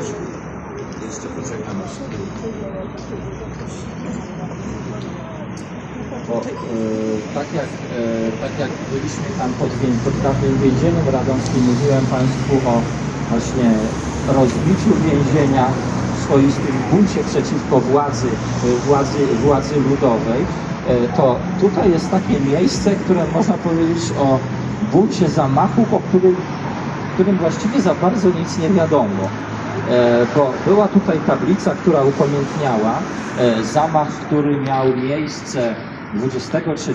Jeszcze poczekam aż Bo e, tak, jak, e, tak jak byliśmy tam pod, pod dawnym więzieniem radomskim, mówiłem Państwu o właśnie rozbiciu więzienia, swoistym buncie przeciwko władzy, władzy, władzy ludowej, e, to tutaj jest takie miejsce, które można powiedzieć o buncie zamachu, o którym, którym właściwie za bardzo nic nie wiadomo. E, bo była tutaj tablica, która upamiętniała e, zamach, który miał miejsce 23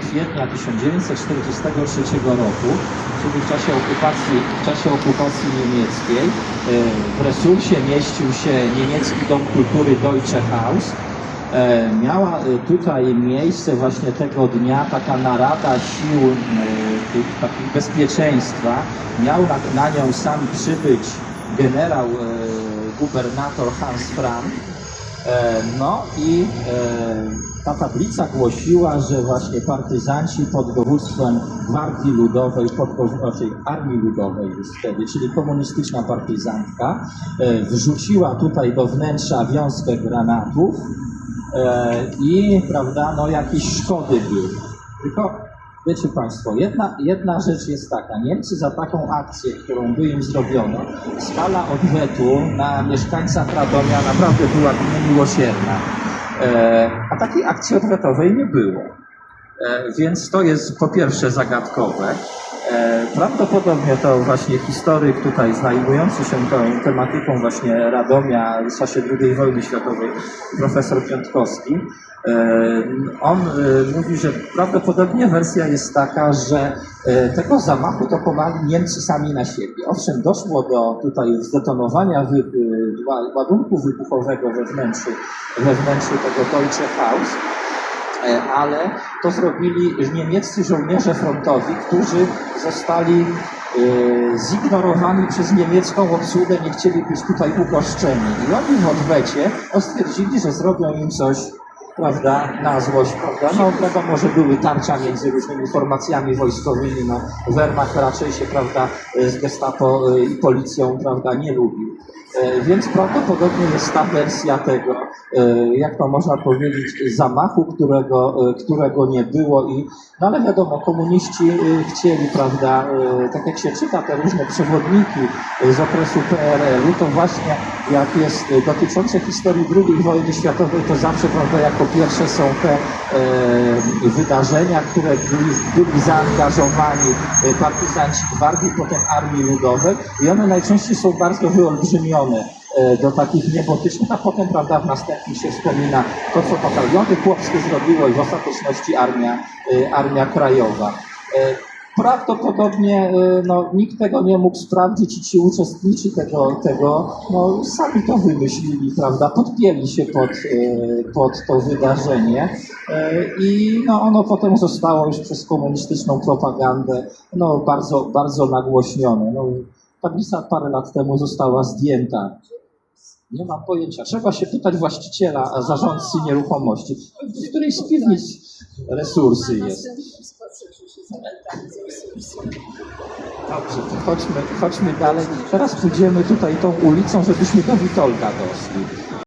kwietnia 1943 roku, czyli w czasie okupacji, w czasie okupacji niemieckiej. E, W resursie mieścił się niemiecki dom kultury Deutsche Haus. E, Miała e, tutaj miejsce właśnie tego dnia taka narada sił e, takich bezpieczeństwa. Miał na, na nią sam przybyć generał e, gubernator Hans Frank. E, No i e, ta tablica głosiła, że właśnie partyzanci pod dowództwem Gwardii Ludowej, pod znaczy Armii Ludowej już wtedy, czyli komunistyczna partyzantka, wrzuciła tutaj do wnętrza wiązkę granatów i prawda, no jakieś szkody były. Tylko wiecie Państwo, jedna, jedna rzecz jest taka, Niemcy za taką akcję, którą by im zrobiono, skala odwetu na mieszkańcach Radomia naprawdę była niemiłosierna. E, a takiej akcji odwetowej nie było. E, Więc to jest po pierwsze zagadkowe. E, Prawdopodobnie to właśnie historyk tutaj zajmujący się tą tematyką właśnie Radomia w czasie II wojny światowej, profesor Piątkowski, e, on e, mówi, że prawdopodobnie wersja jest taka, że tego zamachu dokonali Niemcy sami na siebie. Owszem, doszło do tutaj zdetonowania wy, ła- ładunku wybuchowego we wnętrzu, we wnętrzu tego Deutsche Haus, ale to zrobili niemieccy żołnierze frontowi, którzy zostali e, zignorowani przez niemiecką obsługę, nie chcieli być tutaj ugoszczeni. I oni w odwecie stwierdzili, że zrobią im coś, prawda, na złość, prawda. No wiadomo, że były tarcia między różnymi formacjami wojskowymi, no Wehrmacht raczej się, prawda, z gestapo e, i policją, prawda, nie lubił. E, Więc prawdopodobnie jest ta wersja tego, e, jak to można powiedzieć, zamachu, którego, e, którego nie było i no ale wiadomo, komuniści e, chcieli, prawda, e, tak jak się czyta te różne przewodniki e, z okresu PRL-u, to właśnie jak jest e, dotyczące historii II wojny światowej, to zawsze, prawda, jako pierwsze są te e, wydarzenia, które byli, byli zaangażowani e, partyzanci gwardii, potem Armii Ludowej i one najczęściej są bardzo wyolbrzymione e, do takich niebotycznych, a potem, prawda, w następnym się wspomina to, co bataliony chłopskie zrobiło i w ostateczności Armia, e, Armia Krajowa. Prawdopodobnie e, no, nikt tego nie mógł sprawdzić i ci uczestnicy tego, tego no, sami to wymyślili, prawda, podpięli się pod, e, pod to wydarzenie e, i no, ono potem zostało już przez komunistyczną propagandę no, bardzo, bardzo nagłośnione. No, tablica parę lat temu została zdjęta. Nie mam pojęcia. Trzeba się pytać właściciela, zarządcy nieruchomości, w której z piwnic resursy jest. Dobrze, to chodźmy, chodźmy dalej. Teraz pójdziemy tutaj tą ulicą, żebyśmy do Witolda doszli.